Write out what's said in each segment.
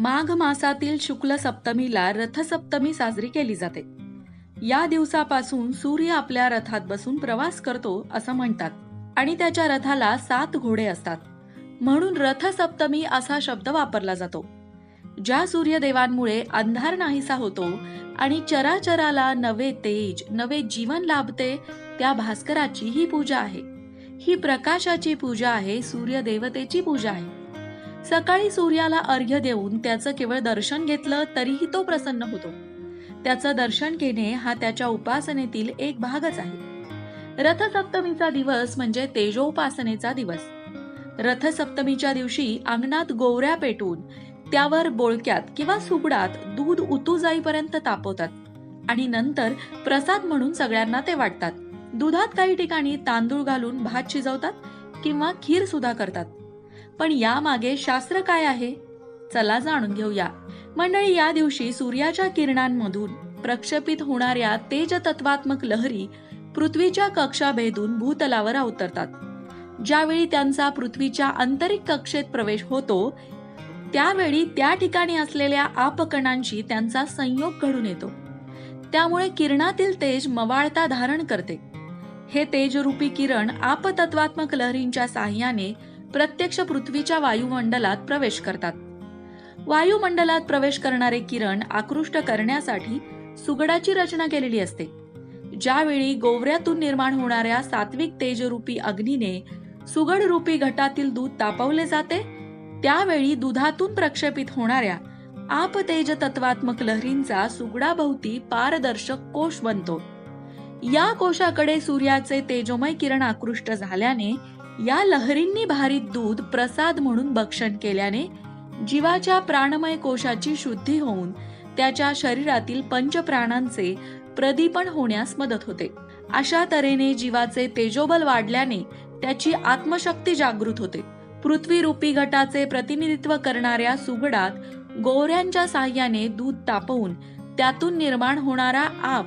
माघ मासातील शुक्ल सप्तमीला रथसप्तमी साजरी केली जाते. या दिवसापासून सूर्य आपल्या रथात बसून प्रवास करतो असं म्हणतात आणि त्याच्या रथाला सात घोडे असतात. म्हणून रथसप्तमी असा शब्द वापरला जातो. ज्या सूर्यदेवांमुळे अंधार नाहीसा होतो आणि चराचराला नवे तेज नवे जीवन लाभते त्या भास्कराची ही पूजा आहे. ही प्रकाशाची पूजा आहे सूर्यदेवतेची पूजा आहे. सकाळी सूर्याला अर्घ्य देऊन त्याचं केवळ दर्शन घेतलं तरीही तो प्रसन्न होतो. त्याचं दर्शन घेणे हा त्याच्या उपासनेतील एक भागच आहे. रथसप्तमीचा दिवस म्हणजे तेजोपासनेचा दिवस. रथसप्तमीच्या दिवशी अंगणात गोवऱ्या पेटून त्यावर बोळक्यात किंवा सुगडात दूध उतू जाईपर्यंत तापवतात आणि नंतर प्रसाद म्हणून सगळ्यांना ते वाटतात. दुधात काही ठिकाणी तांदूळ घालून भात शिजवतात किंवा खीर सुद्धा करतात. पण यामागे शास्त्र काय आहे? चला जाणून घेऊया. मंडळी या दिवशी सूर्याच्या किरणांमधून प्रक्षेपित होणाऱ्या तेज तत्वात्मक लहरी पृथ्वीच्या कक्षा भेदून भूतलावर अवतरतात. ज्यावेळी त्यांचा पृथ्वीच्या आंतरिक कक्षेत प्रवेश होतो त्यावेळी त्या ठिकाणी असलेल्या आपकणांशी त्यांचा संयोग घडून येतो. त्यामुळे किरणातील तेज मवाळता धारण करते. हे तेजरूपी किरण आपतत्वात्मक लहरींच्या साह्याने प्रत्यक्ष पृथ्वीच्या वायुमंडलात प्रवेश करतात. वायुमंडलात प्रवेश करणारे किरण आकृष्ट करण्यासाठी सुगडाची रचना केलेली असते. ज्यावेळी गोवऱ्यातून निर्माण होणाऱ्या सात्विक तेजरूपी अग्नीने सुगड रूपी घटातील दूध तापवले जाते त्यावेळी दुधातून प्रक्षेपित होणाऱ्या आपतेज तत्वात्मक लहरींचा सुगडाभोवती पारदर्शक कोश बनतो. या कोशाकडे सूर्याचे तेजोमय किरण आकृष्ट झाल्याने या लहरींनी भारित दूध प्रसाद म्हणून भक्षण केल्याने जीवाच्या प्राणमय कोशाची शुद्धी होऊन त्याच्या शरीरातील पंचप्राणांचे प्रदीपण होण्यास मदत होते. अशा तऱ्हेने जीवाचे तेजोबल वाढल्याने त्याची आत्मशक्ती जागृत होते. पृथ्वी रूपी गटाचे प्रतिनिधित्व करणाऱ्या सुगडात गोऱ्यांच्या साह्याने दूध तापवून त्यातून निर्माण होणारा आप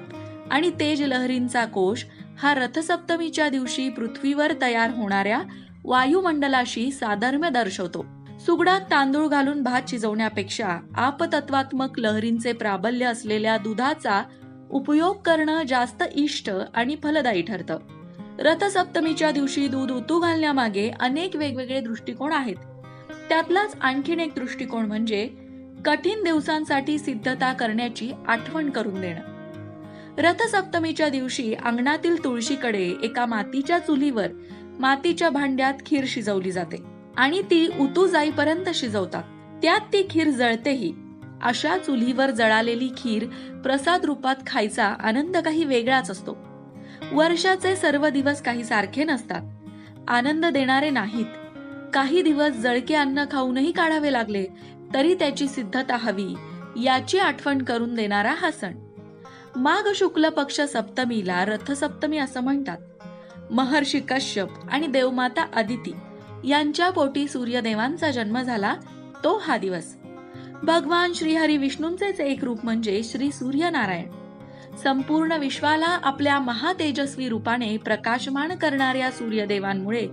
आणि तेज लहरींचा कोश हा रथसप्तमीच्या दिवशी पृथ्वीवर तयार होणाऱ्या वायुमंडलाशी साधर्म्य दर्शवतो. सुगडात तांदूळ घालून भात शिजवण्यापेक्षा आपतत्वात्मक लहरींचे प्राबल्य असलेल्या दुधाचा उपयोग करणं जास्त इष्ट आणि फलदायी ठरतं. रथसप्तमीच्या दिवशी दूध उतू घालण्यामागे अनेक वेगवेगळे दृष्टिकोन आहेत. त्यातलाच आणखीन एक दृष्टिकोन म्हणजे कठीण दिवसांसाठी सिद्धता करण्याची आठवण करून देणं. रथसप्तमीच्या दिवशी अंगणातील तुळशीकडे एका मातीच्या चुलीवर मातीच्या भांड्यात खीर शिजवली जाते आणि ती उतू जाईपर्यंत शिजवतात. त्यात ती खीर जळतेही. अशा चुलीवर जळालेली खीर प्रसाद रूपात खायचा आनंद काही वेगळाच असतो. वर्षाचे सर्व दिवस काही सारखे नसतात. आनंद देणारे नाहीत. काही दिवस जळके अन्न खाऊनही काढावे लागले तरी त्याची सिद्धता हवी याची आठवण करून देणारा हा सण. माघ शुक्ल पक्ष सप्तमीला रथसप्तमी असं म्हणतात. महर्षी कश्यप आणि देवमाता अदिती यांच्या पोटी सूर्यदेवांचा जन्म झाला तो हा दिवस. भगवान श्रीहरी विष्णूंचेच एक रूप म्हणजे श्री सूर्यनारायण. संपूर्ण विश्वाला आपल्या महातेजस्वी रूपाने प्रकाशमान करणाऱ्या सूर्यदेवांमुळे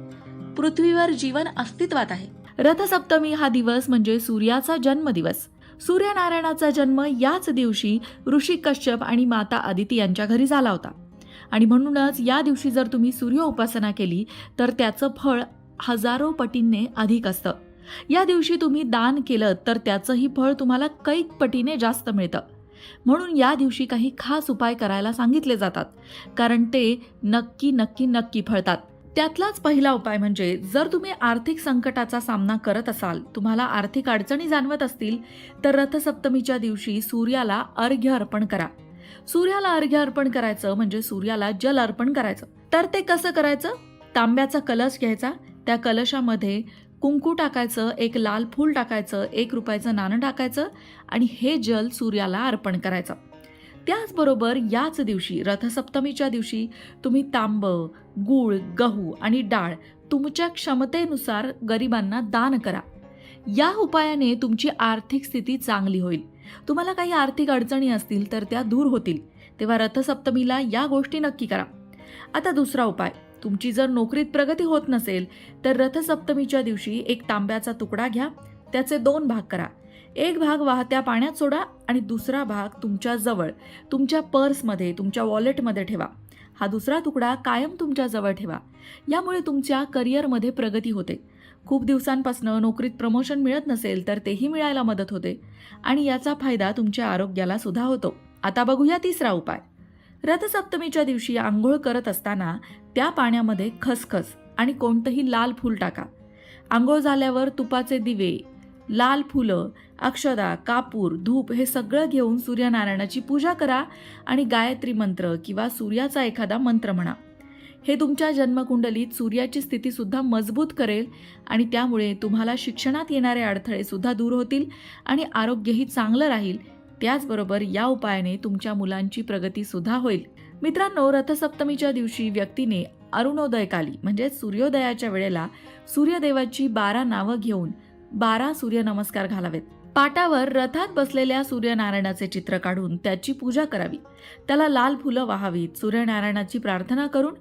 पृथ्वीवर जीवन अस्तित्वात आहे. रथसप्तमी हा दिवस म्हणजे सूर्याचा जन्मदिवस. सूर्यनारायणाचा जन्म याच दिवशी ऋषी कश्यप आणि माता आदिती यांच्या घरी झाला होता. आणि म्हणूनच या दिवशी जर तुम्ही सूर्य उपासना केली तर त्याचं फळ हजारो पटींने अधिक असतं. या दिवशी तुम्ही दान केलं तर त्याचंही फळ तुम्हाला कैक पटीने जास्त मिळतं. म्हणून या दिवशी काही खास उपाय करायला सांगितले जातात. कारण ते नक्की नक्की नक्की फळतात. त्यातलाच पहिला उपाय म्हणजे जर तुम्ही आर्थिक संकटाचा सामना करत असाल तुम्हाला आर्थिक अडचणी जाणवत असतील तर रथसप्तमीच्या दिवशी सूर्याला अर्घ्य अर्पण करा. सूर्याला अर्घ्य अर्पण करायचं म्हणजे सूर्याला जल अर्पण करायचं. तर ते कसं करायचं? तांब्याचा कलश घ्यायचा. त्या कलशामध्ये कुंकू टाकायचं एक लाल फूल टाकायचं एक रुपयाचं नाणं टाकायचं आणि हे जल सूर्याला अर्पण करायचं. त्याचबरोबर याच दिवशी रथसप्तमीच्या दिवशी तुम्ही तांब गूळ गहू आणि डाळ तुमच्या क्षमतेनुसार गरिबांना दान करा. या उपायाने तुमची आर्थिक स्थिती चांगली होईल. तुम्हाला काही आर्थिक अडचणी असतील तर त्या दूर होतील. तेव्हा रथसप्तमीला या गोष्टी नक्की करा. आता दुसरा उपाय. तुमची जर नोकरीत प्रगती होत नसेल तर रथसप्तमीच्या दिवशी एक तांब्याचा तुकडा घ्या. त्याचे दोन भाग करा. एक भाग वाहत्या पाण्यात सोडा आणि दुसरा भाग तुमच्याजवळ तुमच्या पर्समध्ये तुमच्या वॉलेटमध्ये ठेवा. हा दुसरा तुकडा कायम तुमच्याजवळ ठेवा. यामुळे तुमच्या करिअरमध्ये प्रगती होते. खूप दिवसांपासून नोकरीत प्रमोशन मिळत नसेल तर तेही मिळायला मदत होते आणि याचा फायदा तुमच्या आरोग्याला सुद्धा होतो. आता बघूया तिसरा उपाय. रथसप्तमीच्या दिवशी आंघोळ करत असताना त्या पाण्यामध्ये खसखस आणि कोणतंही लाल फूल टाका. आंघोळ झाल्यावर तुपाचे दिवे लाल फुलं अक्षदा कापूर धूप हे सगळं घेऊन सूर्यनारायणाची पूजा करा आणि गायत्री मंत्र किंवा सूर्याचा एखादा मंत्र म्हणा. हे तुमच्या जन्मकुंडलीत सूर्याची स्थितीसुद्धा मजबूत करेल आणि त्यामुळे तुम्हाला शिक्षणात येणारे अडथळेसुद्धा दूर होतील आणि आरोग्यही चांगलं राहील. त्याचबरोबर या उपायाने तुमच्या मुलांची प्रगतीसुद्धा होईल. मित्रांनो रथसप्तमीच्या दिवशी व्यक्तीने अरुणोदयकाली म्हणजे सूर्योदयाच्या वेळेला सूर्यदेवाची बारा नावं घेऊन बारा सूर्यनमस्कार घालावेत. पाटावर रथात बसलेल्या सूर्यनारायणाचे चित्र काढून त्याची पूजा करावी. त्याला लाल फुलं वाहावीत सूर्यनारायणाची प्रार्थना करून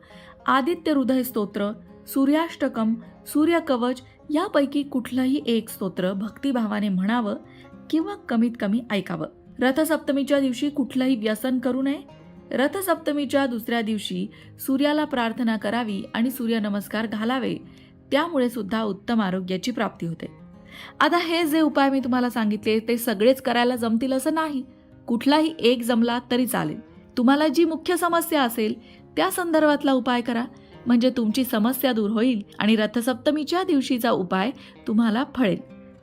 आदित्य हृदय स्तोत्र सूर्याष्टकम सूर्यकवच यापैकी कुठलंही एक स्तोत्र भक्तिभावाने म्हणावं किंवा कमीत कमी ऐकावं. रथसप्तमीच्या दिवशी कुठलंही व्यसन करू नये. रथसप्तमीच्या दुसऱ्या दिवशी सूर्याला प्रार्थना करावी आणि सूर्यनमस्कार घालावे. त्यामुळे सुद्धा उत्तम आरोग्याची प्राप्ती होते. आता हे जे उपाय मी तुम्हाला सांगितले ते सगळेच करायला जमतील असं नाही. कुठलाही एक जमला तरी चालेल. तुम्हाला जी मुख्य समस्या असेल त्या संदर्भातला उपाय करा. म्हणजे तुमची समस्या दूर होईल आणि रथसप्तमीच्या दिवशीचा उपाय तुम्हाला फळेल.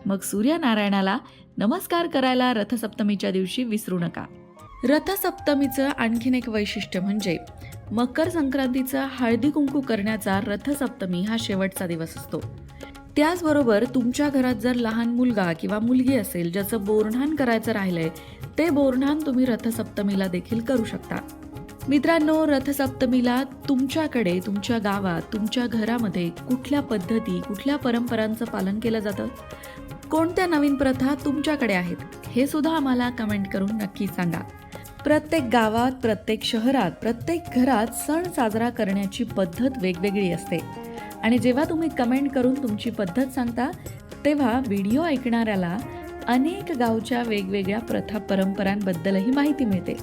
मग सूर्यनारायणाला नमस्कार करायला रथसप्तमीच्या दिवशी विसरू नका. रथसप्तमीचं आणखीन एक वैशिष्ट्य म्हणजे मकर संक्रांतीचा हळदी कुंकू करण्याचा रथसप्तमी हा शेवटचा दिवस असतो. त्याचबरोबर तुमच्या घरात जर लहान मुलगा किंवा मुलगी असेल ज्याचं बोरणान करायचं राहिलंय ते बोरणान तुम्ही रथसप्तमीला देखील करू शकता. मित्रांनो रथसप्तमीला तुमच्याकडे तुमच्या गावात तुमच्या घरामध्ये कुठल्या पद्धती कुठल्या परंपरांचं पालन केलं जातं? कोणत्या नवीन प्रथा तुमच्याकडे आहेत? हे सुद्धा आम्हाला कमेंट करून नक्की सांगा. प्रत्येक गावात प्रत्येक शहरात प्रत्येक घरात सण साजरा करण्याची पद्धत वेगवेगळी असते. आणि जेव्हा तुम्ही कमेंट करून तुमची पद्धत सांगता तेव्हा व्हिडिओ ऐकणाऱ्याला अनेक गावच्या वेगवेगळ्या प्रथा परंपरांबद्दलही माहिती मिळते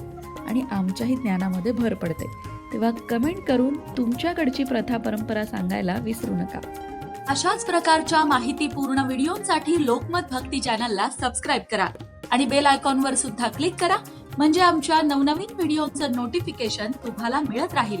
आणि आमच्याही ज्ञानामध्ये भर पडते. तेव्हा कमेंट करून तुमच्याकडची प्रथा परंपरा सांगायला विसरू नका. अशाच प्रकारच्या माहितीपूर्ण व्हिडिओसाठी लोकमत भक्ती चॅनलला सबस्क्राईब करा आणि बेल आयकॉनवर सुद्धा क्लिक करा म्हणजे आमच्या नवनवीन व्हिडिओचं नोटिफिकेशन तुम्हाला मिळत राहील.